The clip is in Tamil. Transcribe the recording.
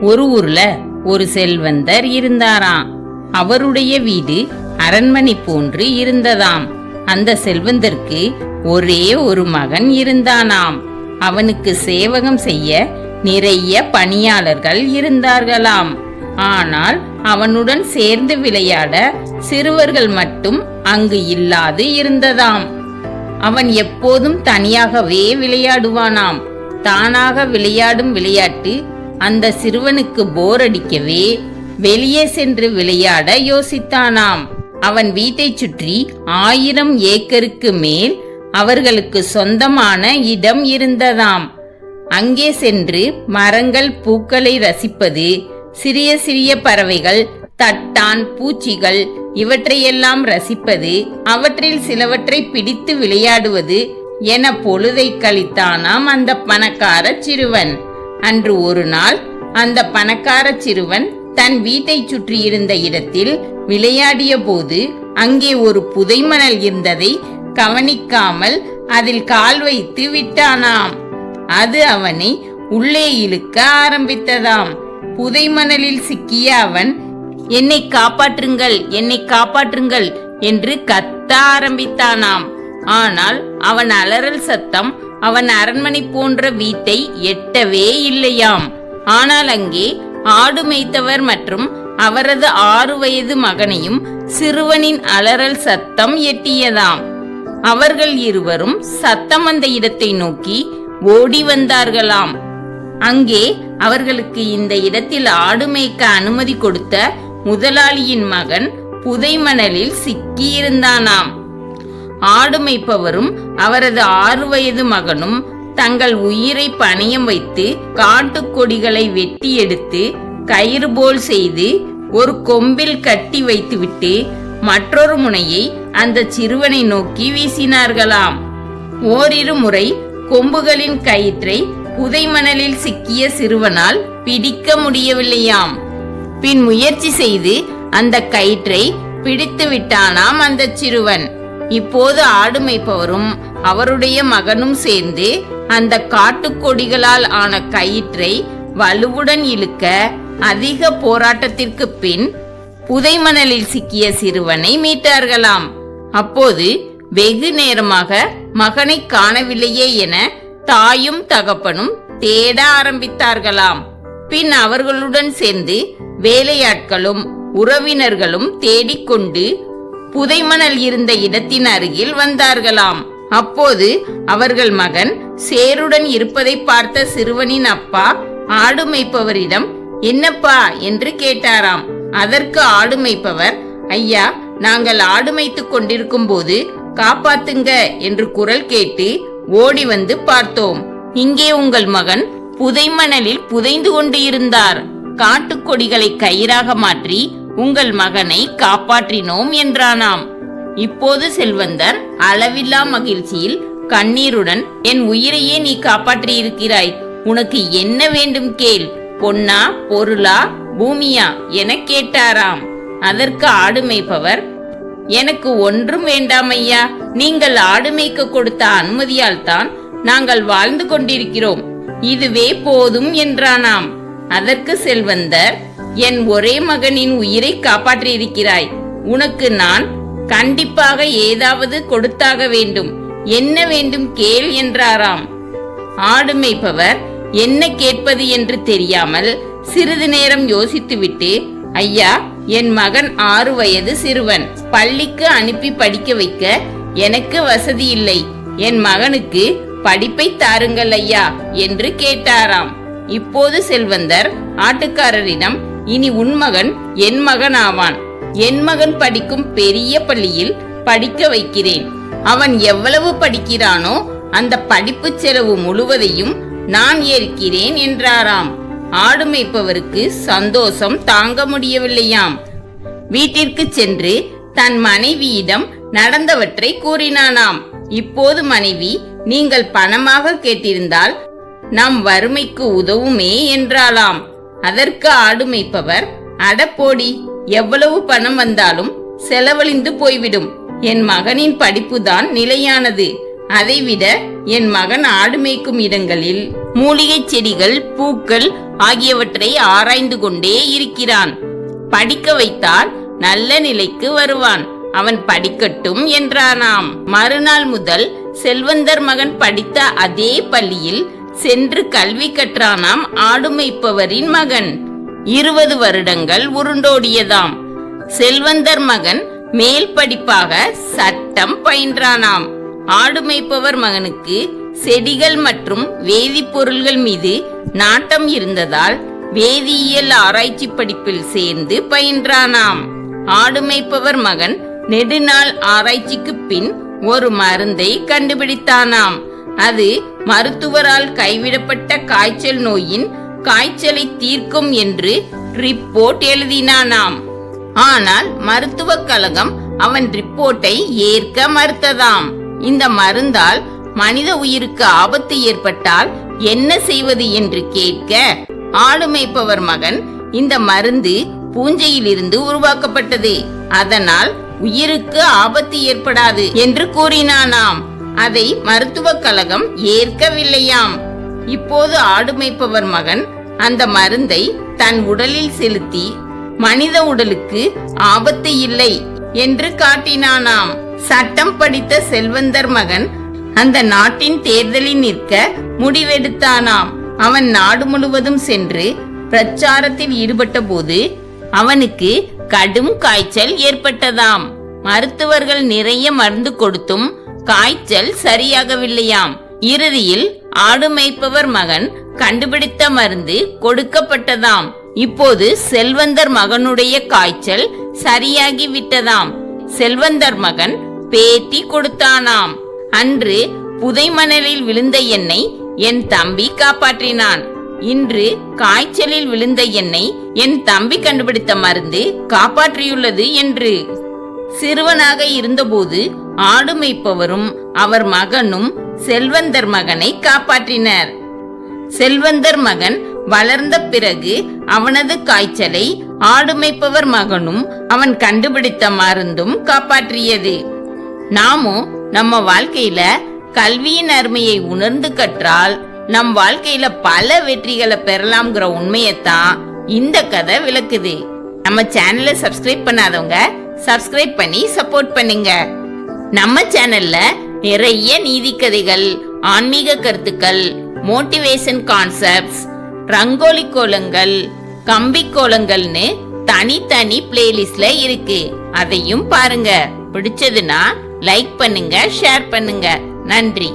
ஒரு ஊர்ல ஒரு செல்வந்தர் இருந்தாராம். அவருடைய வீடு அரண்மனை போன்று இருந்ததாம். அந்த செல்வந்தருக்கு ஒரே ஒரு மகன் இருந்தானாம். அவனுக்கு சேவகம் செய்ய நிறைய பணியாளர்கள் இருந்தார்களாம். ஆனால் அவனுடன் சேர்ந்து விளையாட சிறுவர்கள் மட்டும் அங்கு இல்லாது இருந்ததாம். அவன் எப்போதும் தனியாகவே விளையாடுவானாம். தானாக விளையாடும் விளையாட்டு அந்த சிறுவனுக்கு போர் அடிக்கவே வெளியே சென்று விளையாட யோசித்தானாம். அவன் வீட்டைச் சுற்றி ஆயிரம் ஏக்கருக்கு மேல் அவர்களுக்கு சொந்தமான இடம் இருந்ததாம். அங்கே சென்று மரங்கள் பூக்களை ரசிப்பது சிறிய சிறிய பறவைகள் தட்டான் பூச்சிகள் இவற்றையெல்லாம் ரசிப்பது அவற்றில் சிலவற்றை பிடித்து விளையாடுவது என பொழுதை கழித்தானாம் அந்த பணக்கார சிறுவன். அன்று ஒரு நாள் அந்த பணக்கார சிறுவன் தன் வீட்டைச் சுற்றியிருந்த இடத்தில் விளையாடிய போது அங்கே ஒரு புதைமணல் இருந்ததை கவனிக்காமல் அதில் கால் வைத்து விட்டானாம். அது அவனை உள்ளே இழுக்க ஆரம்பித்ததாம். புதைமணலில் சிக்கிய அவன் என்னை காப்பாற்றுங்கள் என்னை காப்பாற்றுங்கள் என்று கத்த ஆரம்பித்தானாம். ஆனால் அவன் அலறல் சத்தம் அவன் அரண்மனை போன்ற வீட்டை எட்டவே இல்லையாம். ஆனால் அங்கே ஆடு மேய்த்தவர் மற்றும் அவரது ஆறு வயது மகனையும் சிறுவனின் அலறல் சத்தம் எட்டியதாம். அவர்கள் இருவரும் சத்தம் வந்த இடத்தை நோக்கி ஓடி வந்தார்களாம். அங்கே அவர்களுக்கு இந்த இடத்தில் ஆடு மேய்க்க அனுமதி கொடுத்த முதலாளியின் மகன் புதைமணலில் சிக்கியிருந்தானாம். ஆடு மேய்ப்பவரும் அவரது ஆறு வயது மகனும் தங்கள் உயிரை பணியம் வைத்து காட்டுக்கொடிகளை வெட்டி எடுத்து கயிறு போல் செய்து ஒரு கொம்பில் கட்டி வைத்துவிட்டு மற்றொரு முனையை அந்த சிறுவனை நோக்கி வீசினார்களாம். ஓரிரு முறை கொம்புகளின் கயிற்றை புதைமணலில் சிக்கிய சிறுவனால் பிடிக்க முடியவில்லையாம். பின் முயற்சி செய்து அந்த கயிற்றை பிடித்து விட்டானாம் அந்த சிறுவன். இப்போது ஆடு மேய்ப்பவரும் அவருடைய மகனும் சேர்ந்து அந்த காட்டுக்கொடிகளால் ஆன கயிற்றை வலுவுடன் இழுக்க அதிக போராட்டத்திற்கு பின் புதைமணலில் சிக்கிய சிறுவனை மீட்டார்களாம். அப்போது வெகு நேரமாக மகனை காணவில்லையே என தாயும் தகப்பனும் தேட ஆரம்பித்தார்களாம். பின் அவர்களுடன் சேர்ந்து வேலையாட்களும் உறவினர்களும் தேடிக்கொண்டு புதைமணல் இருந்த இடத்தின் அருகில் வந்தார்களாம். அப்போது அவர்கள் மகன் சேருடன் இருப்பதை பார்த்த சிறுவனின் அப்பா ஆடு மேய்ப்பவரிடம் என்னப்பா? என்று கேட்டாராம். அதற்கு ஆடு மேய்ப்பவர் ஐயா நாங்கள் ஆடு மேய்த்துக் கொண்டிருக்கும் போது காப்பாத்துங்க என்று குரல் கேட்டு ஓடி வந்து பார்த்தோம். இங்கே உங்கள் மகன் புதைமணலில் புதைந்து கொண்டு இருந்தார் காட்டுக்கொடிகளை கயிறாக மாற்றி உங்கள் மகனை காப்பாற்றினோம் என்றானாம். இப்போது செல்வந்தர் அளவில்லா மகிழ்ச்சியில் கண்ணீருடன் என் உயிரையே நீ காப்பாற்றியிருக்கிறாய். உனக்கு என்ன வேண்டும் கேள். பொன்னா பொருளா பூமியா? என கேட்டாராம். அதற்கு ஆடு மேய்ப்பவர் எனக்கு ஒன்றும் வேண்டாம் ஐயா. நீங்கள் ஆடு மேய்க்க கொடுத்த அனுமதியால் தான் நாங்கள் வாழ்ந்து கொண்டிருக்கிறோம். இதுவே போதும் என்றானாம். அதற்கு செல்வந்தர் என் ஒரே மகனின் உயிரை காப்பாற்றியிருக்கிறாய். உனக்கு நான் கண்டிப்பாக ஏதாவது கொடுத்தாக வேண்டும். என்ன வேண்டும் கேள் என்றாராம். ஆடு மேய்ப்பவர் என்ன கேட்பது என்று தெரியாமல் சிறிது நேரம் யோசித்துவிட்டு ஐயா என் மகன் ஆறு வயது சிறுவன். பள்ளிக்கு அனுப்பி படிக்க வைக்க எனக்கு வசதி இல்லை. என் மகனுக்கு படிப்பை தாருங்கள் ஐயா என்று கேட்டாராம். இப்போது செல்வந்தர் ஆட்டுக்காரரிடம் இனி உன் மகன் என் மகன் ஆவான் என் மகன் படிக்கும் பெரிய பள்ளியில் படிக்க வைக்கிறேன். அவன் எவ்வளவு படிக்கிறானோ அந்த படிப்பு செலவு முழுவதையும் நான் ஏற்கிறேன் என்றாராம். ஆடு மேய்ப்பவருக்கு சந்தோஷம் தாங்க முடியவில்லையாம். வீட்டிற்கு சென்று தன் மனைவியிடம் நடந்தவற்றை கூறினானாம். இப்போது மனைவி நீங்கள் பணமாக கேட்டிருந்தால் நம் வறுமைக்கு உதவுமே என்றாலாம் அதற்கு ஆடு மேய்ப்பவர் அடப்போடி எவ்வளவு பணம் வந்தாலும் செலவழிந்து போய்விடும். என் மகனின் படிப்புதான் நிலையானது. அதைவிட என் மகன் ஆடு மேய்க்கும் இடங்களில் மூலிகைச் செடிகள் பூக்கள் ஆகியவற்றை ஆராய்ந்து கொண்டே இருக்கிறான். படிக்க வைத்தால் நல்ல நிலைக்கு வருவான். அவன் படிக்கட்டும் என்றானாம். மறுநாள் முதல் செல்வந்தர் மகன் படித்த அதே பள்ளியில் சென்று கல்வி கற்றானாம் ஆடு மேய்ப்பவரின் மகன். இருபது வருடங்கள் உருண்டோடியதாம். செல்வந்தர் மகன் மேல் படிப்பாக சட்டம் பயின்றானாம். ஆடு மேய்ப்பவர் மகனுக்கு செடிகள் மற்றும் வேதிப்பொருள்கள் மீது நாட்டம் இருந்ததால் வேதியியல் ஆராய்ச்சி படிப்பில் சேர்ந்து பயின்றானாம். ஆடு மேய்ப்பவர் மகன் நெடுநாள் ஆராய்ச்சிக்கு பின் ஒரு மருந்தை கண்டுபிடித்தானாம். அது மருத்துவரால் கைவிடப்பட்ட காய்ச்சல் நோயின் காய்ச்சலை தீர்க்கும் என்று ரிப்போர்ட் எழுதினானாம். ஆனால் மருத்துவக் கழகம் அவன் ரிப்போர்ட்டை ஏற்க மறுத்ததாம். இந்த மருந்தால் மனித உயிருக்கு ஆபத்து ஏற்பட்டால் என்ன செய்வது என்று கேட்க ஆளுமைப்பவர் மகன் இந்த மருந்து பூஞ்சையிலிருந்து உருவாக்கப்பட்டது. அதனால் உயிருக்கு ஆபத்து ஏற்படாது என்று கூறினானாம். அதை மருத்துவக் கழகம் ஏற்கவில்லையாம். இப்போது ஆடு மேய்ப்பவர் மகன் அந்த மருந்தை தன் உடலில் செலுத்தி மனித உடலுக்கு ஆபத்து இல்லை என்று காட்டினானாம். சட்டம் படித்த செல்வந்தர் மகன் அந்த நாட்டின் தேர்தலில் நிற்க முடிவெடுத்தானாம். அவன் நாடு முழுவதும் சென்று பிரச்சாரத்தில் ஈடுபட்ட போது அவனுக்கு கடும் காய்ச்சல் ஏற்பட்டதாம். மருத்துவர்கள் நிறைய மருந்து கொடுத்தும் காய்ச்சல் சரியாகவில்லையாம். இறுதியில் ஆடு மேய்ப்பவர் மகன் கண்டுபிடித்த மருந்து கொடுக்கப்பட்டதாம். இப்போது செல்வந்தர் மகனுடைய காய்ச்சல் சரியாகி விட்டதாம் செல்வந்தர் மகன் பேட்டி கொடுத்தானாம். அன்று புதைமணலில் விழுந்த என்னை என் தம்பி காப்பாற்றினான். இன்று காய்ச்சலில் விழுந்த என்னை என் தம்பி கண்டுபிடித்த மருந்து காப்பாற்றியுள்ளது என்று. சிறுவனாக இருந்தபோது ஆடு மேய்ப்பவரும் அவர் மகனும் செல்வந்தர் மகனை காப்பாற்றினர். செல்வந்தர் மகன் வளர்ந்த பிறகு அவனது காய்ச்சலை ஆடுமைப்பவர் மகனும் அவன் கண்டுபிடித்த மருந்தும் காப்பாற்றியது. நாமும் நம்ம வாழ்க்கையில கல்வியின் அருமையை உணர்ந்து கற்றால் நம் வாழ்க்கையில பல வெற்றிகளை பெறலாம்ங்கிற உண்மையத்தான் இந்த கதை விளக்குது. நம்ம சேனலை சப்ஸ்கிரைப் பண்ணாதவங்க சப்ஸ்கிரைப் பண்ணி சப்போர்ட் பண்ணுங்க. நம்ம சேனல்ல நிறைய நீதி கதைகள் ஆன்மீக கருத்துக்கள் மோட்டிவேஷன் கான்செப்ட்ஸ் ரங்கோலி கோலங்கள் கம்பி கோலங்கள்னு தனித்தனி பிளேலிஸ்ட்ல இருக்கு. அதையும் பாருங்க. பிடிச்சதுன்னா லைக் பண்ணுங்க ஷேர் பண்ணுங்க. நன்றி.